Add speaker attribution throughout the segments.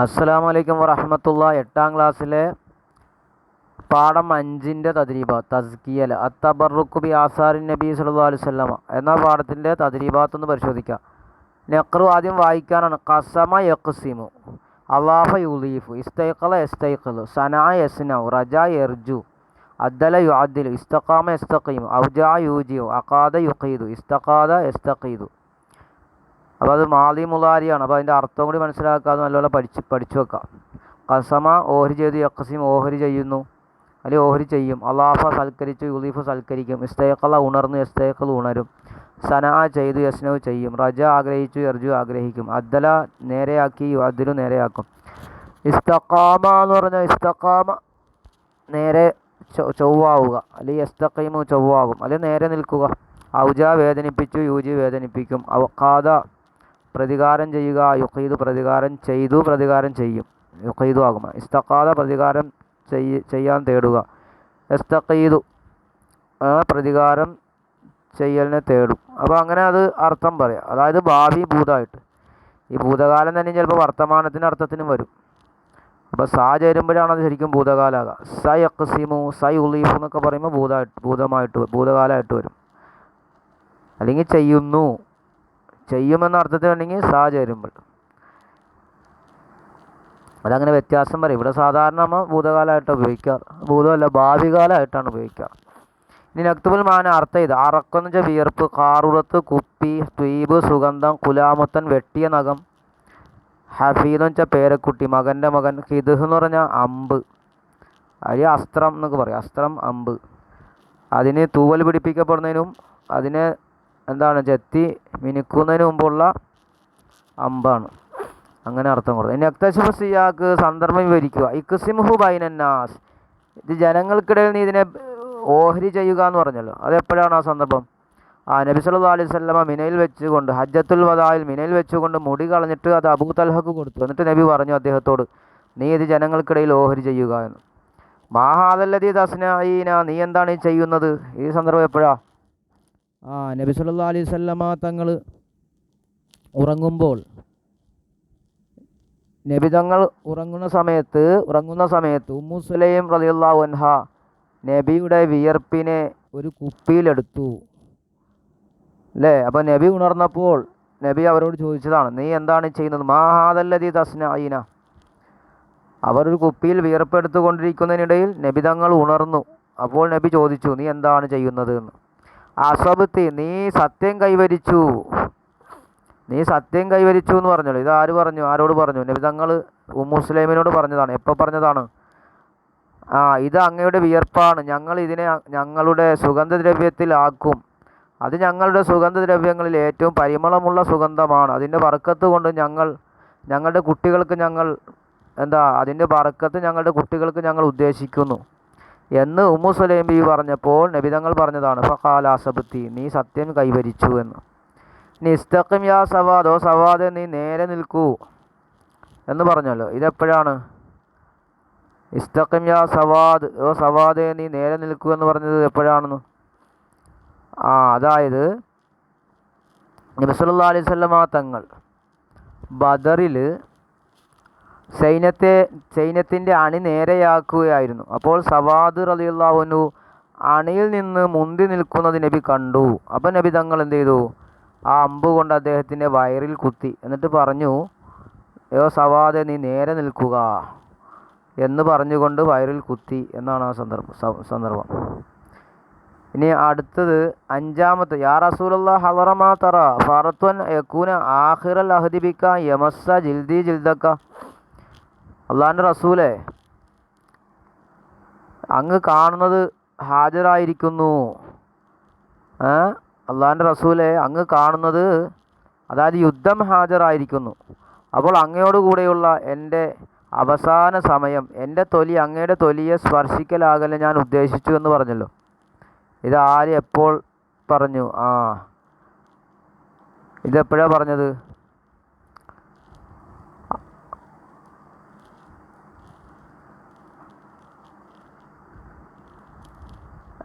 Speaker 1: അസ്സലാമു വലൈക്കും വറഹമത്തുള്ള എട്ടാം ക്ലാസ്സിലെ പാഠം അഞ്ചിന്റെ തദ്രീബ തസ്കിയൽ അത്തബറുക്ക് ബി ആസാറിൻ നബി സല്ലല്ലാഹു അലൈഹി വസല്ലമ. എന്ന പാഠത്തിന്റെ തദ്രീബാത്ത് ഒന്ന് പരിശോധിക്കാം. നെക്രു ആദ്യം വായിക്കാനാണ്. കസമ യക്സിമു അള്ളാഫ യുലീഫു. ഇസ്തൈഖല എസ്തൈഖലു സനാ യസ്നൗ. റജ എർജു അദ്ദല യുദ്ദിൽ ഇസ്തഖാമ എസ്തഖീമു ഔജ യൂജിയു അഖാദ യുഖീദു. ഇസ്തഖാദ എസ്തഖീദു അപ്പോൾ അത് മാലി മുലാരിയാണ്. അപ്പോൾ അതിന്റെ അർത്ഥം കൂടി മനസ്സിലാക്കാതെ നല്ലപോലെ പഠിച്ച് പഠിച്ചു വെക്കാം. കസമ ഓഹരി ചെയ്തു യക്കസിം ഓഹരി ചെയ്യുന്നു. അല്ലെങ്കിൽ ഓഹരി ചെയ്യും. അള്ളാഫ സൽക്കരിച്ചു യുലീഫ് സൽക്കരിക്കും. ഇസ്തേക്കല ഉണർന്നു ഇസ്തേക്കൽ ഉണരും. സന ചെയ്തു യസ്നവ് ചെയ്യും. റജ ആഗ്രഹിച്ചു എർജു ആഗ്രഹിക്കും. അദ്ദല നേരെയാക്കി അതിലും നേരെയാക്കും. ഇസ്തക്കാമ എന്ന് പറഞ്ഞാൽ ഇസ്തക്കാമ നേരെ ചൊവ്വാവുക. അല്ലെങ്കിൽ എസ്തക്കൈമു ചൊവ്വാകും. അല്ലെങ്കിൽ നേരെ നിൽക്കുക. ഔജ വേദനിപ്പിച്ചു യൂജി വേദനിപ്പിക്കും. അവക്കാത പ്രതികാരം ചെയ്യുക യുഖീദ് പ്രതികാരം ചെയ്തു പ്രതികാരം ചെയ്യും. യുഖീദു ആകും. ഇസ്തഖാദ പ്രതികാരം ചെയ്യ ചെയ്യാൻ തേടുക. എസ്തഖീദു പ്രതികാരം ചെയ്യലിനെ തേടും. അപ്പോൾ അങ്ങനെ അത് അർത്ഥം പറയാം. അതായത് ഭാവി ഭൂതമായിട്ട് ഈ ഭൂതകാലം തന്നെ ചിലപ്പോൾ വർത്തമാനത്തിന് അർത്ഥത്തിനും വരും. അപ്പോൾ സാ ചേരുമ്പോഴാണ് അത് ശരിക്കും ഭൂതകാലാകുക സ യക്സിമു സ ഉലീഫു എന്നൊക്കെ പറയുമ്പോൾ ഭൂതമായിട്ട് ഭൂതമായിട്ട് ഭൂതകാലമായിട്ട് വരും. അല്ലെങ്കിൽ ചെയ്യുന്നു. ചെയ്യുമെന്ന അർത്ഥത്തിൽ വേണമെങ്കിൽ സാ ചേരുമ്പോൾ. അതങ്ങനെ വ്യത്യാസം പറയും. ഇവിടെ സാധാരണ നമ്മൾ ഭൂതകാലമായിട്ടാണ് ഉപയോഗിക്കാറ് ഭൂതമല്ല ഭാവികാലമായിട്ടാണ് ഉപയോഗിക്കാറ് ഇനി നക്തുബുൽ മാന അർത്ഥം ഇത്. അറക്കെന്ന് വിയർപ്പ് കാറുറത്ത് കുപ്പി ദ്വീപ് സുഗന്ധം കുലാമുത്തൻ വെട്ടിയ നഖം ഹഫീദ് വെച്ചാൽ പേരക്കുട്ടി മകന്റെ മകൻ ഹിദുഹ് എന്ന് പറഞ്ഞാൽ അമ്പ്. അരി അസ്ത്രം എന്നൊക്കെ പറയും. അസ്ത്രം അമ്പ്. അതിന് തൂവൽ പിടിപ്പിക്കപ്പെടുന്നതിനും അതിനെ എന്താണ്? ജത്തി മിനുക്കുന്നതിന് മുമ്പുള്ള അമ്പാണ്. അങ്ങനെ അർത്ഥം കൊടുത്തു. ഇനി അക്തശുഭ സിയാക്ക് സന്ദർഭം വിവരിക്കുക. ഇക്സിംഹു ബൈനന്നാസ് ഇത് ജനങ്ങൾക്കിടയിൽ നീ ഇതിനെ ഓഹരി ചെയ്യുക എന്ന് പറഞ്ഞല്ലോ. അതെപ്പോഴാണ് ആ സന്ദർഭം? ആ നബി സല്ലു അലൈഹി വസല്ലമ മിനയിൽ വെച്ചുകൊണ്ട് ഹജ്ജത്തുൽ വദായിൽ മിനയിൽ വെച്ചുകൊണ്ട് മുടി കളഞ്ഞിട്ട് അത് അബൂ തൽഹക്ക് കൊടുത്തു. എന്നിട്ട് നബി പറഞ്ഞു അദ്ദേഹത്തോട് നീ ഇത് ജനങ്ങൾക്കിടയിൽ ഓഹരി ചെയ്യുക എന്ന്. മാഹാദല്ലതി തസ്നീന നീ എന്താണ് ഈ ചെയ്യുന്നത്? ഈ സന്ദർഭം എപ്പോഴാ? ആ നബി സല്ലാ അലൈഹി വസല്ലമ തങ്ങൾ ഉറങ്ങുമ്പോൾ നബി തങ്ങൾ ഉറങ്ങുന്ന സമയത്ത് ഉറങ്ങുന്ന സമയത്ത് ഉമ്മു സുലൈം അൻഹ നബിയുടെ വിയർപ്പിനെ ഒരു കുപ്പിയിലെടുത്തു. അല്ലേ അപ്പോൾ നബി ഉണർന്നപ്പോൾ നബി അവരോട് ചോദിച്ചതാണ് നീ എന്താണ് ചെയ്യുന്നത്? മാഹാദല്ലതി അയിന അവർ ഒരു കുപ്പിയിൽ വിയർപ്പെടുത്തുകൊണ്ടിരിക്കുന്നതിനിടയിൽ നബി തങ്ങൾ ഉണർന്നു. അപ്പോൾ നബി ചോദിച്ചു നീ എന്താണ് ചെയ്യുന്നത്? എന്ന്. അസബത്തി നീ സത്യം കൈവരിച്ചു. നീ സത്യം കൈവരിച്ചു എന്ന് പറഞ്ഞല്ലോ. ഇത് ആര് പറഞ്ഞു? ആരോട് പറഞ്ഞു? നബി തങ്ങൾ മുസ്ലിമിനോട് പറഞ്ഞതാണ്. എപ്പോൾ പറഞ്ഞതാണ്? ആ ഇത് അങ്ങയുടെ വിയർപ്പാണ്. ഞങ്ങൾ ഇതിനെ ഞങ്ങളുടെ സുഗന്ധദ്രവ്യത്തിലാക്കും അത് ഞങ്ങളുടെ സുഗന്ധദ്രവ്യങ്ങളിൽ ഏറ്റവും പരിമളമുള്ള സുഗന്ധമാണ്. അതിന്റെ ബർക്കത്ത് കൊണ്ട് ഞങ്ങൾ ഞങ്ങളുടെ കുട്ടികൾക്ക് ഞങ്ങൾ എന്താ അതിന്റെ ബർക്കത്ത് ഞങ്ങളുടെ കുട്ടികൾക്ക് ഞങ്ങൾ ഉദ്ദേശിക്കുന്നു. എന്ന് ഉമ്മു സുലൈം ബി പറഞ്ഞപ്പോൾ നബിതങ്ങൾ പറഞ്ഞതാണ് ഫഖാലാസബത്തി നീ സത്യം കൈവരിച്ചു എന്ന്. നിസ്തഖിം യാ സവാദ് ഓ സവാദ് നീ നേരെ നിൽക്കൂ. എന്ന് പറഞ്ഞല്ലോ. ഇതെപ്പോഴാണ്? ഇസ്തഖിം യാ സവാദ് ഓ സവാദ് നീ നേരെ നിൽക്കൂ എന്ന് പറഞ്ഞത് എപ്പോഴാണെന്ന്? ആ അതായത് നബി അലൈവല്ല തങ്ങൾ ബദറിൽ സൈന്യത്തെ സൈന്യത്തിന്റെ അണി നേരെയാക്കുകയായിരുന്നു. അപ്പോൾ സവാദ് റളിയല്ലാഹുനു അണിയിൽ നിന്ന് മുന്തി നിൽക്കുന്നത് നബി കണ്ടു. അപ്പം നബി തങ്ങൾ എന്ത് ചെയ്തു? ആ അമ്പ് കൊണ്ട് അദ്ദേഹത്തിന്റെ വയറിൽ കുത്തി. എന്നിട്ട് പറഞ്ഞു യോ സവാദെ നീ നേരെ നിൽക്കുക എന്ന് പറഞ്ഞുകൊണ്ട് വയറിൽ കുത്തി എന്നാണ് ആ സന്ദർഭം സന്ദർഭം. ഇനി അടുത്തത് അഞ്ചാമത്തെ യാ റസൂലുള്ള ഹലറമാ തറ ഫറത്വൻ യക്കൂന ആഹിറൽ അഹദിബിക്ക യമസ ജിൽദി ജിൽദക്ക അള്ളാഹിന്റെ റസൂലെ അങ്ങ് കാണുന്നത് ഹാജരായിരിക്കുന്നു. അള്ളാഹിന്റെ റസൂലെ അങ്ങ് കാണുന്നത് അതായത് യുദ്ധം ഹാജരായിരിക്കുന്നു. അപ്പോൾ അങ്ങയോട് കൂടെയുള്ള എന്റെ അവസാന സമയം എന്റെ തൊലി അങ്ങയുടെ തൊലിയെ സ്പർശിക്കലാകലെ ഞാൻ ഉദ്ദേശിച്ചു എന്ന് പറഞ്ഞല്ലോ. ഇത് ആര് എപ്പോൾ പറഞ്ഞു? ആ. ഇതെപ്പോഴാണ് പറഞ്ഞത്?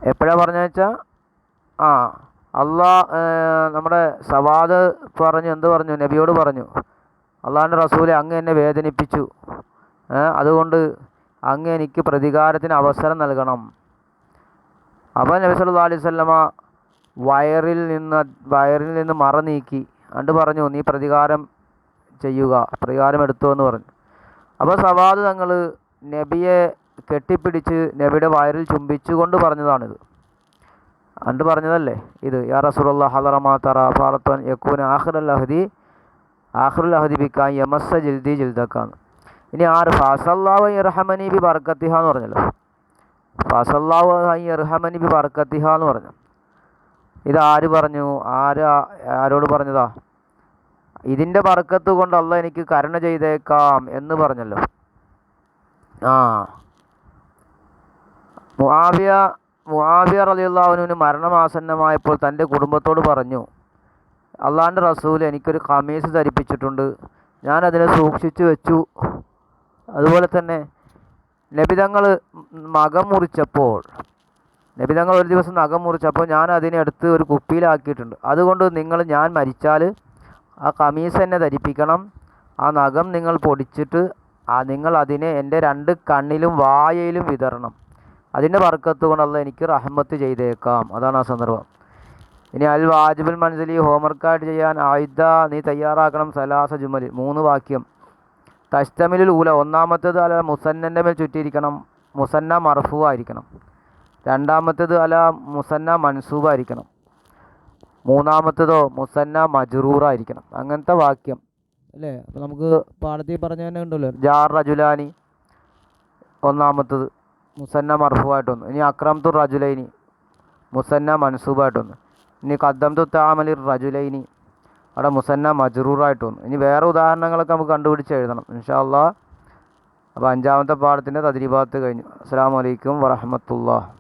Speaker 1: എപ്പോഴാണ് പറഞ്ഞതെന്ന് വെച്ചാൽ ആ അള്ളാ നമ്മുടെ സവാദ് പറഞ്ഞു എന്ത് പറഞ്ഞു? നബിയോട് പറഞ്ഞു. അള്ളാഹിന്റെ റസൂലെ അങ്ങ് എന്നെ വേദനിപ്പിച്ചു. അതുകൊണ്ട് അങ്ങ് എനിക്ക് പ്രതികാരത്തിന് അവസരം നൽകണം. അപ്പോൾ നബി സല്ലു അലൈഹി സ്വല്ലമ വയറിൽ നിന്ന് വയറിൽ നിന്ന് മറ നീക്കി. അണ്ട് പറഞ്ഞു നീ പ്രതികാരം ചെയ്യുക. പ്രതികാരം എടുത്തു എന്ന് പറഞ്ഞു. അപ്പോൾ സവാദ് തങ്ങൾ നബിയെ കെട്ടിപ്പിടിച്ച് നബിയുടെ വയറിൽ ചുംബിച്ചുകൊണ്ട് പറഞ്ഞതാണിത്. അണ്ട് പറഞ്ഞതല്ലേ ഇത്? യാ റസൂലുള്ള ഹദറമാ തറ ഫാറത്തോൻ യക്കൂൻ ആഖിറുൽ അഹദി ആഖിറുൽ അഹദി ബിക്കാൻ യമസ്സ ജിൽദി ജിൽദക്കാന്ന്. ഇനി ആറ് ഫാസല്ലാവ് ഇർഹമനി ബി ബർക്കത്തിഹ എന്ന് പറഞ്ഞല്ലോ ഫാസല്ലാവ് ഇർഹമനി ബി ബർക്കത്തിഹ എന്ന് പറഞ്ഞു. ഇത് ആര് പറഞ്ഞു? ആര് ആരോട് പറഞ്ഞതാ? ഇതിന്റെ ബർക്കത്ത് കൊണ്ട് അല്ല എനിക്ക് കരുണ ചെയ്തേക്കാം എന്ന് പറഞ്ഞല്ലോ. ആ മുആവിയ മുആവിയ റളിയല്ലാഹുവിന് മരണമാസന്നമായപ്പോൾ തന്റെ കുടുംബത്തോട് പറഞ്ഞു അള്ളാന്റെ റസൂൽ എനിക്കൊരു കമീസ് ധരിപ്പിച്ചിട്ടുണ്ട്. ഞാൻ അതിനെ സൂക്ഷിച്ചു വെച്ചു. അതുപോലെ തന്നെ നബിതങ്ങൾ മകം മുറിച്ചപ്പോൾ നബിതങ്ങൾ ഒരു ദിവസം നഖം മുറിച്ചപ്പോൾ ഞാൻ അതിനെ എടുത്ത് ഒരു കുപ്പിയിലാക്കിയിട്ടുണ്ട്. അതുകൊണ്ട് നിങ്ങൾ ഞാൻ മരിച്ചാൽ ആ കമീസ് എന്നെ ധരിപ്പിക്കണം. ആ നഖം നിങ്ങൾ പൊടിച്ചിട്ട് ആ നിങ്ങൾ അതിനെ എന്റെ രണ്ട് കണ്ണിലും വായയിലും വിതറണം. അതിന്റെ വർക്കത്ത് കൊണ്ടുള്ള എനിക്ക് റഹ്മത്ത് ചെയ്തേക്കാം. അതാണ് ആ സന്ദർഭം. ഇനി അൽ വാജിബുൽ മൻസലി ഹോംവർക്കായിട്ട് ചെയ്യാൻ ആയുധ നീ തയ്യാറാക്കണം സലാസ ജുമൽ മൂന്ന് വാക്യം. തസ്തമിലുൽ ഊല ഒന്നാമത്തേത് അല മുസന്നന്റെ മേൽ ചുറ്റിയിരിക്കണം മുസന്ന മർഫു ആയിരിക്കണം. രണ്ടാമത്തേത് അല മുസന്ന മൻസൂബായിരിക്കണം മൂന്നാമത്തേതോ മുസന്ന മജറൂറായിരിക്കണം അങ്ങനത്തെ വാക്യം. അല്ലേ? അപ്പോൾ നമുക്ക് പാടത്തിൽ പറഞ്ഞു തന്നെ ഉണ്ടല്ലോ. ജാർ റജുലാനി ഒന്നാമത്തത്. മുസന്ന മർഫുവായിട്ടൊന്ന്. ഇനി അക്രംതു റജുലൈനി. മുസന്ന മൻസൂബായിട്ടൊന്ന്. ഇനി കദ്ദംതു താമലി റജുലൈനി. അവിടെ മുസന്ന മജറൂറായിട്ടൊന്ന്. ഇനി വേറെ ഉദാഹരണങ്ങളൊക്കെ നമുക്ക് കണ്ടുപിടിച്ച് എഴുതണം. ഇൻഷാ അപ്പോൾ അഞ്ചാമത്തെ പാഠത്തിന്റെ തദ്രീഭാഗത്ത് കഴിഞ്ഞു. അസ്സാം വലൈക്കും വറഹമത്തുള്ള